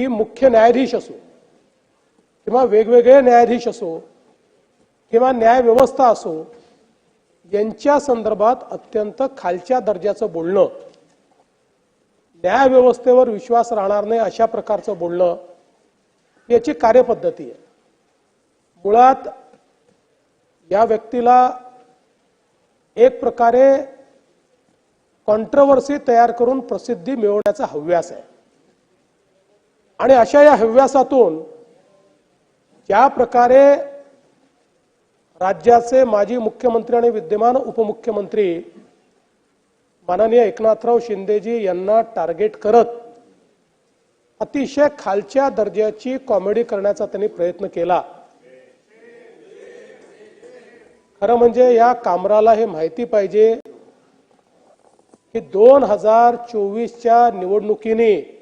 की मुख्य न्यायाधीश असो किंवा वेगवेगळे न्यायाधीश असो किंवा न्यायव्यवस्था असो यांच्या संदर्भात अत्यंत खालच्या दर्जाचं बोलणं न्यायव्यवस्थेवर विश्वास राहणार नाही अशा प्रकारचं बोलणं याची कार्यपद्धती आहे. मुळात या व्यक्तीला एक प्रकारे कॉन्ट्रवर्सी तयार करून प्रसिद्धी मिळवण्याचा हव्यास आहे. आणि अशा या हव्यासातून ज्या प्रकारे राज्याचे माजी मुख्यमंत्री आणि विद्यमान उपमुख्यमंत्री माननीय एकनाथराव शिंदेजी यांना टार्गेट करत अतिशय खालच्या दर्जाची कॉमेडी करण्याचा त्यांनी प्रयत्न केला. खरं म्हणजे या कामराला हे माहिती पाहिजे की दोन हजार चोवीसच्या निवडणुकीने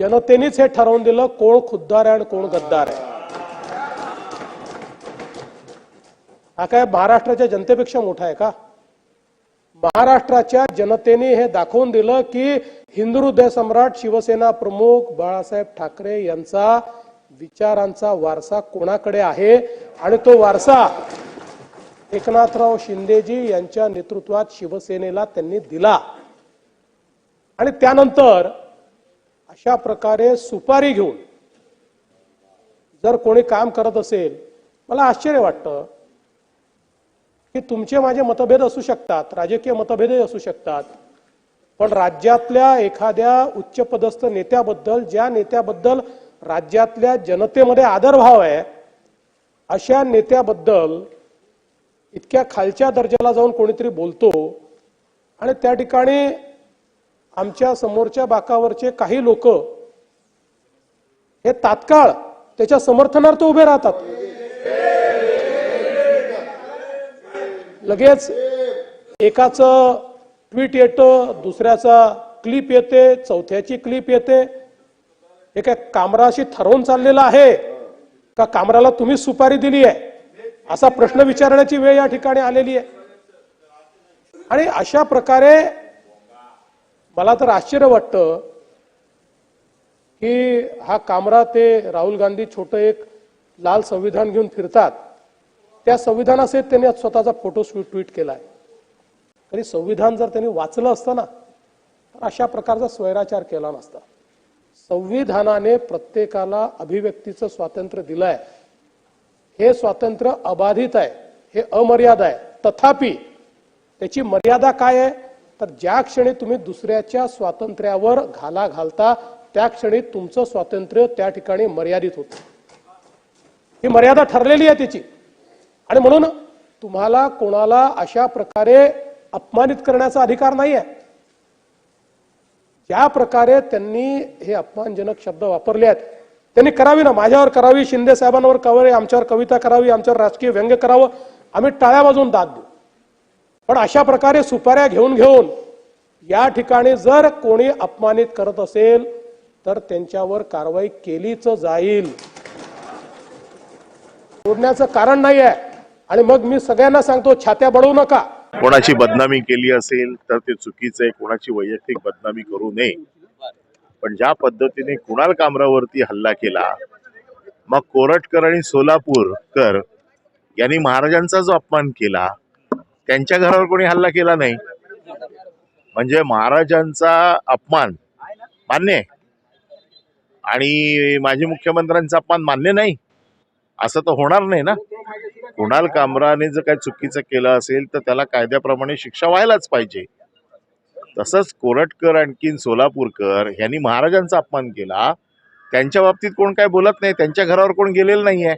जनतेनेच हे ठरवून दिलं कोण खुद्दार आहे आणि कोण गद्दार आहे. हा काय महाराष्ट्राच्या जनतेपेक्षा मोठा आहे का? महाराष्ट्राच्या जनतेने हे दाखवून दिलं की हिंदू हृदय सम्राट शिवसेना प्रमुख बाळासाहेब ठाकरे यांचा विचारांचा वारसा कोणाकडे आहे? आणि तो वारसा एकनाथराव शिंदेजी यांच्या नेतृत्वात शिवसेनेला त्यांनी दिला. आणि त्यानंतर अशा प्रकारे सुपारी घेऊन जर कोणी काम करत असेल मला आश्चर्य वाटतं की तुमचे माझे मतभेद असू शकतात राजकीय मतभेदही असू शकतात पण राज्यातल्या एखाद्या उच्चपदस्थ नेत्याबद्दल ज्या नेत्याबद्दल राज्यातल्या जनतेमध्ये आदरभाव आहे अशा नेत्याबद्दल इतक्या खालच्या दर्जाला जाऊन कोणीतरी बोलतो आणि त्या ठिकाणी आमच्या समोरच्या बाकावरचे काही लोक हे तात्काळ त्याच्या समर्थनार्थ उभे राहतात. लगेच एकाचं ट्विट येतं दुसऱ्याचा क्लिप येते चौथ्याची क्लिप येते. हे काय कामराशी ठरवून चाललेलं आहे? का कामराला तुम्ही सुपारी दिली आहे? असा प्रश्न विचारण्याची वेळ या ठिकाणी आलेली आहे. आणि अशा प्रकारे मला तर आश्चर्य वाटतं की हा कामरा ते राहुल गांधी छोटं एक लाल संविधान घेऊन फिरतात. त्या संविधानासहित त्यांनी स्वतःचा फोटो ट्विट केला आहे तरी संविधान जर त्यांनी वाचलं असतं ना तर अशा प्रकारचा स्वैराचार केला नसता. संविधानाने प्रत्येकाला अभिव्यक्तीचं स्वातंत्र्य दिलं आहे हे स्वातंत्र्य अबाधित आहे हे अमर्याद आहे. तथापि त्याची मर्यादा काय आहे? तर ज्या क्षणी तुम्ही दुसऱ्याच्या स्वातंत्र्यावर घाला घालता त्या क्षणी तुमचं स्वातंत्र्य त्या ठिकाणी मर्यादित होतं. ही मर्यादा ठरलेली आहे त्याची आणि म्हणून तुम्हाला कोणाला अशा प्रकारे अपमानित करण्याचा अधिकार नाही आहे ज्या प्रकारे त्यांनी हे अपमानजनक शब्द वापरले आहेत त्यांनी करावी ना. माझ्यावर करावी शिंदे साहेबांवर करावी आमच्यावर कविता करावी आमच्यावर राजकीय व्यंग्य करावं. आम्ही टाळ्या बाजून दाद देऊ. पण अशा प्रकारे सुपाऱ्या घेऊन घेऊन या ठिकाणी जर कोणी अपमानित करत असेल तर त्यांच्यावर कारवाई केलीच जाईल. सोडण्याचं कारण नाही आहे आणि मग मी सगळ्यांना सांगतो छात्या बडवू नका. कोणाची बदनामी केली असेल तर ते चुकीचं आहे. कोणाची वैयक्तिक बदनामी करू नये. पण ज्या पद्धतीने कुणाल कामरावरती हल्ला केला मग कोरटकर आणि सोलापूरकर यांनी महाराजांचा जो अपमान केला त्यांच्या घरावर कोणी हल्ला केला नाही. म्हणजे महाराजांचा अपमान मान्य आहे. आणि माजी मुख्यमंत्र्यांचा अपमान मान्य नाही. असं तर होणार नाही ना. कुणाल कामराने जर काही चुकीचं केलं असेल तर त्याला कायद्याप्रमाणे शिक्षा व्हायलाच पाहिजे. तसंच कोरटकर आणखीन सोलापूरकर यांनी महाराजांचा अपमान केला. त्यांच्या बाबतीत कोण काय बोलत नाही त्यांच्या घरावर कोण गेलेलं नाही आहे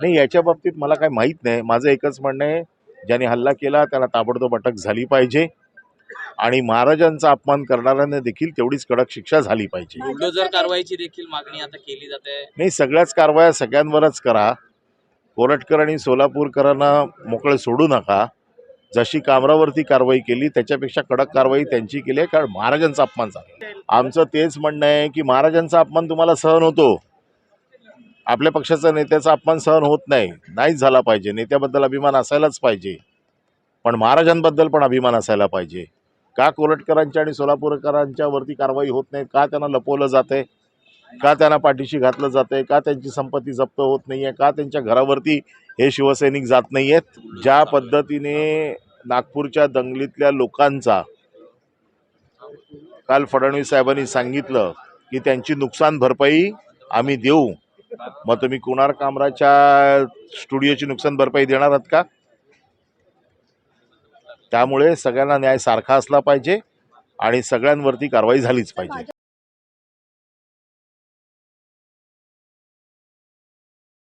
नाही याच्या बाबतीत मला काय माहीत नाही. माझं एकच म्हणणं आहे ज्यांनी हल्ला केला त्याला ताबडतोब अटक झाली पाहिजे. आणि महाराजांचा अपमान करणाऱ्यांना देखील तेवढीच कडक शिक्षा झाली पाहिजे. बुलडोजर कारवाईची देखील मागणी आता केली जाते. नाही सगळ्याच कारवाया सगळ्यांवरच करा. कोरटकर आणि सोलापूरकरांना मोकळे सोडू नका. जशी कामरावरती कारवाई केली त्याच्यापेक्षा कडक कारवाई त्यांची केली आहे कारण महाराजांचा अपमान झाला. आमचं तेच म्हणणं आहे की महाराजांचा अपमान तुम्हाला सहन होतो. आपल्या पक्षाचा नेत्याचा अपमान सहन होत नाही नाहीच झाला पाहिजे. नेत्याबद्दल अभिमान असायलाच पाहिजे. पण महाराजांबद्दल पण अभिमान असायला पाहिजे. का कोलटकरांच्या आणि सोलापूरकरांच्या वरती कारवाई होत नाही? का त्यांना लपवलं जाते का त्यांना पाठीशी घातलं जातंय? का त्यांची संपत्ती जप्त होत नाही आहे का त्यांच्या घरावरती हे शिवसैनिक जात नाही आहेत ज्या पद्धतीने नागपूरच्या दंगलीतल्या लोकांचा काल फडणवीस साहेबांनी सांगितलं की त्यांची नुकसान भरपाई आम्ही देऊ. मग तुम्ही कुणार कामराच्या स्टुडिओची नुकसान भरपाई देणार आहात का? त्यामुळे सगळ्यांना न्याय सारखा असला पाहिजे आणि सगळ्यांवरती कारवाई झालीच पाहिजे.